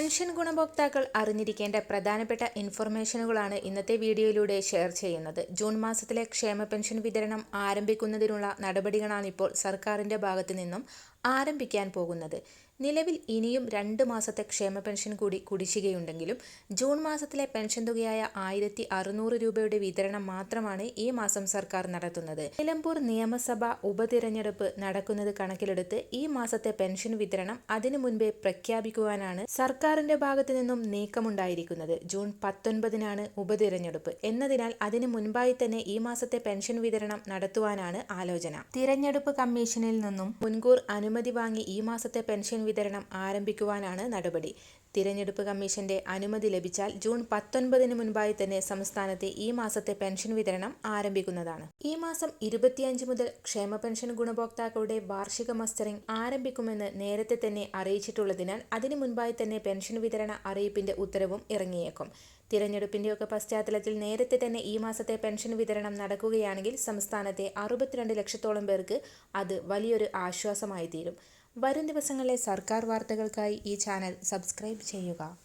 Pension ഗുണഭോക്താക്കൾ അറിഞ്ഞിരിക്കേണ്ട പ്രധാനപ്പെട്ട ഇൻഫർമേഷനുകളാണ് ഇന്നത്തെ വീഡിയോയിലൂടെ ഷെയർ ചെയ്യുന്നത്. ജൂൺ മാസത്തിലെ ക്ഷേമ പെൻഷൻ വിതരണം ആരംഭിക്കുന്നതിനുള്ള നടപടികളാണിപ്പോൾ സർക്കാരിന്റെ ഭാഗത്തു നിന്നും ആരംഭിക്കാൻ പോകുന്നത്. നിലവിൽ ഇനിയും രണ്ട് മാസത്തെ ക്ഷേമ പെൻഷൻ കൂടി കുടിശ്ശികയുണ്ടെങ്കിലും ജൂൺ മാസത്തിലെ പെൻഷൻ തുകയായ ആയിരത്തി അറുന്നൂറ് രൂപയുടെ വിതരണം മാത്രമാണ് ഈ മാസം സർക്കാർ നടത്തുന്നത്. നിലമ്പൂർ നിയമസഭാ ഉപതിരഞ്ഞെടുപ്പ് നടക്കുന്നത് കണക്കിലെടുത്ത് ഈ മാസത്തെ പെൻഷൻ വിതരണം അതിനു മുൻപേ പ്രഖ്യാപിക്കുവാനാണ് സർക്കാരിന്റെ ഭാഗത്തു നിന്നും നീക്കമുണ്ടായിരിക്കുന്നത്. ജൂൺ പത്തൊൻപതിനാണ് ഉപതിരഞ്ഞെടുപ്പ്. എന്നതിനാൽ അതിനു മുൻപായി തന്നെ ഈ മാസത്തെ പെൻഷൻ വിതരണം നടത്തുവാനാണ് ആലോചന. തിരഞ്ഞെടുപ്പ് കമ്മീഷനിൽ നിന്നും മുൻകൂർ അനുമതി വാങ്ങി ഈ മാസത്തെ പെൻഷൻ വിതരണം ആരംഭിക്കുവാനാണ് നടപടി. തിരഞ്ഞെടുപ്പ് കമ്മീഷന്റെ അനുമതി ലഭിച്ചാൽ ജൂൺ പത്തൊൻപതിന് മുൻപായി തന്നെ സംസ്ഥാനത്തെ ഈ മാസത്തെ പെൻഷൻ വിതരണം ആരംഭിക്കുന്നതാണ്. ഈ മാസം ഇരുപത്തിയഞ്ച് മുതൽ ക്ഷേമ പെൻഷൻ ഗുണഭോക്താക്കളുടെ വാർഷിക മസ്റ്ററിംഗ് ആരംഭിക്കുമെന്ന് നേരത്തെ തന്നെ അറിയിച്ചിട്ടുള്ളതിനാൽ അതിനു മുൻപായി തന്നെ പെൻഷൻ വിതരണ അറിയിപ്പിന്റെ ഉത്തരവും ഇറങ്ങിയേക്കും. തിരഞ്ഞെടുപ്പിന്റെയൊക്കെ പശ്ചാത്തലത്തിൽ നേരത്തെ തന്നെ ഈ മാസത്തെ പെൻഷൻ വിതരണം നടക്കുകയാണെങ്കിൽ സംസ്ഥാനത്തെ അറുപത്തിരണ്ട് ലക്ഷത്തോളം പേർക്ക് അത് വലിയൊരു ആശ്വാസമായി തീരും വരും ദിവസങ്ങളിലെ സർക്കാർ വാർത്തകൾക്കായി ഈ ചാനൽ സബ്സ്ക്രൈബ് ചെയ്യുക.